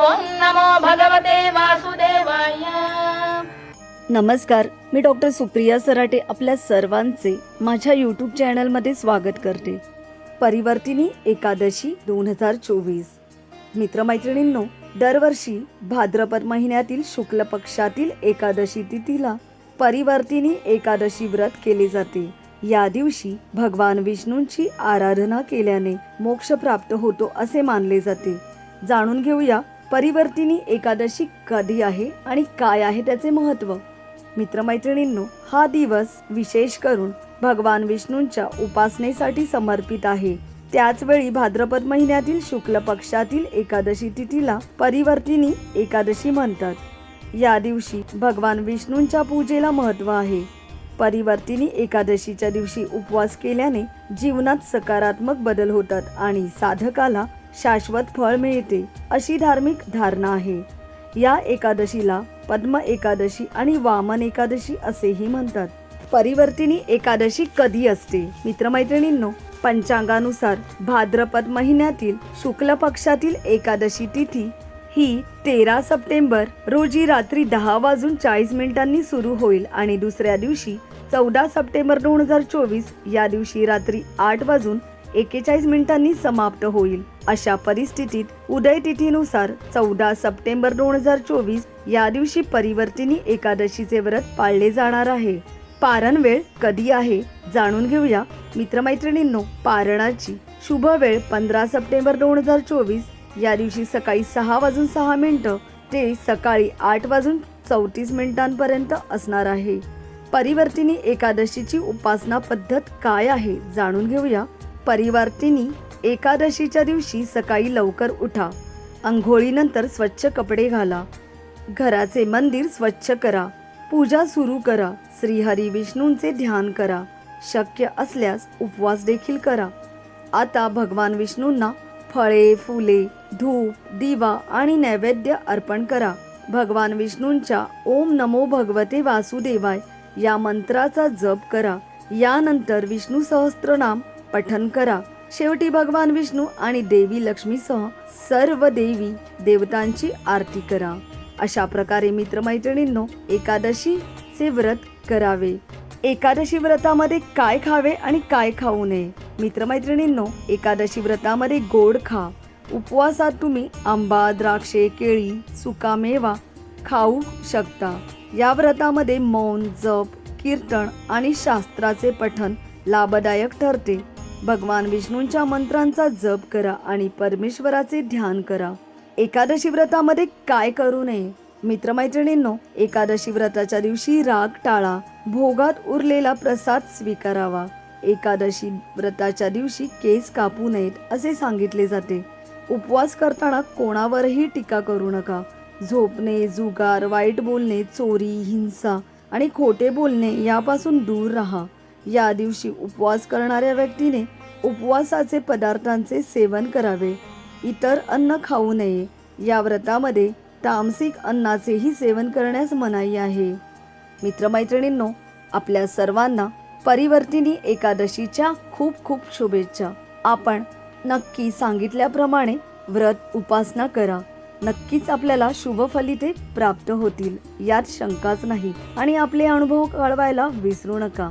नमो भगवते वासुदेवाय. नमस्कार मी डॉक्टर सुप्रिया सराटे आपल्या सर्वांचे माझ्या यूट्यूब चॅनलमध्ये स्वागत करते. परिवर्तिनी एकादशी दोन हजार चोवीस. मित्रमैत्रिणींनो दरवर्षी भाद्रपद महिन्यातील शुक्ल पक्षातील एकादशी तिथीला परिवर्तिनी एकादशी व्रत केले जाते. या दिवशी भगवान विष्णूंची आराधना केल्याने मोक्ष प्राप्त होतो असे मानले जाते. जाणून घेऊया परिवर्तिनी एकादशी कधी आहे आणि काय आहे त्याचे महत्त्व मित्रमैत्रिणींनो हा दिवस विशेष करून भगवान विष्णूंच्या उपासनेसाठी समर्पित आहे. त्याचवेळी भाद्रपद महिन्यातील शुक्ल पक्षातील एकादशी तिथीला परिवर्तिनी एकादशी म्हणतात. या दिवशी भगवान विष्णूंच्या पूजेला महत्त्व आहे. परिवर्तिनी एकादशीच्या दिवशी उपवास केल्याने जीवनात सकारात्मक बदल होतात आणि साधकाला शाश्वत फळ मिळते अशी धार्मिक धारणा आहे. या एकादशीला पद्म एकादशी आणि वामन एकादशी असेही म्हणतात. परिवर्तिनी एकादशी कधी असते? मित्रमैत्रिणींनो पंचांगानुसार भाद्रपद महिन्यातील शुक्ल पक्षातील एकादशी तिथी ही तेरा सप्टेंबर रोजी रात्री दहा वाजून चाळीस मिनिटांनी सुरू होईल आणि दुसऱ्या दिवशी चौदा सप्टेंबर दोन हजार चोवीस या दिवशी रात्री आठ वाजून एकेचाळीस मिनिटांनी समाप्त होईल. अशा परिस्थितीत उदय तिथीनुसार चौदा सप्टेंबर दोन हजार चोवीस या दिवशी परिवर्तिनी एकादशीचे व्रत पाळले जाणार आहे. पारण वेळ कधी आहे? जाणून घेऊया मित्रमैत्रिणींनो पारणाची. शुभ वेळ पंधरा सप्टेंबर दोन हजार चोवीस. या दिवशी सकाळी सहा वाजून सहा मिनिटं ते सकाळी आठ वाजून चौतीस मिनिटांपर्यंत असणार आहे. परिवर्तिनी एकादशीची उपासना पद्धत काय आहे? जाणून घेऊया परिवर्तिनी एकादशीच्या दिवशी सकाळी लवकर उठा. अंघोळीनंतर स्वच्छ कपडे घाला. घराचे मंदिर स्वच्छ करा. पूजा सुरू करा. श्रीहरी विष्णूंचे ध्यान करा. शक्य असल्यास उपवास देखील करा. आता भगवान विष्णूंना फळे फुले धूप दिवा आणि नैवेद्य अर्पण करा. भगवान विष्णूंच्या ओम नमो भगवते वासुदेवाय या मंत्राचा जप करा. यानंतर विष्णू सहस्त्रनाम पठन करा. शेवटी भगवान विष्णू आणि देवी लक्ष्मीसह सर्व देवी देवतांची आरती करा. अशा प्रकारे मित्रमैत्रिणींनो एकादशीचे व्रत करावे. एकादशी व्रतामध्ये काय खावे आणि काय खाऊ नये? मित्रमैत्रिणींनो एकादशी व्रतामध्ये गोड खा. उपवासात तुम्ही आंबा द्राक्षे केळी सुका मेवा खाऊ शकता. या व्रतामध्ये मौन जप कीर्तन आणि शास्त्राचे पठन लाभदायक ठरते. भगवान विष्णूंच्या मंत्रांचा जप करा आणि परमेश्वराचे ध्यान करा. एकादशी व्रतामध्ये काय करू नये? मित्रमैत्रिणींनो एकादशी व्रताच्या दिवशी राग टाळा. भोगात उरलेला प्रसाद स्वीकारावा. एकादशी व्रताच्या दिवशी केस कापू नयेत असे सांगितले जाते. उपवास करताना कोणावरही टीका करू नका. झोपणे जुगार वाईट बोलणे चोरी हिंसा आणि खोटे बोलणे यापासून दूर राहा. या दिवशी उपवास करणाऱ्या व्यक्तीने उपवासाचे पदार्थांचे सेवन करावे. इतर अन्न खाऊ नये. या व्रतामध्ये तामसिक अन्नाचेही सेवन करण्यास मनाई आहे. मित्रमैत्रिणींनो आपल्या सर्वांना परिवर्तिनी एकादशीच्या खूप खूप शुभेच्छा. आपण नक्की सांगितल्याप्रमाणे व्रत उपासना करा. नक्कीच आपल्याला शुभ फलिते प्राप्त होतील यात शंकाच नाही. आणि आपले अनुभव कळवायला विसरू नका.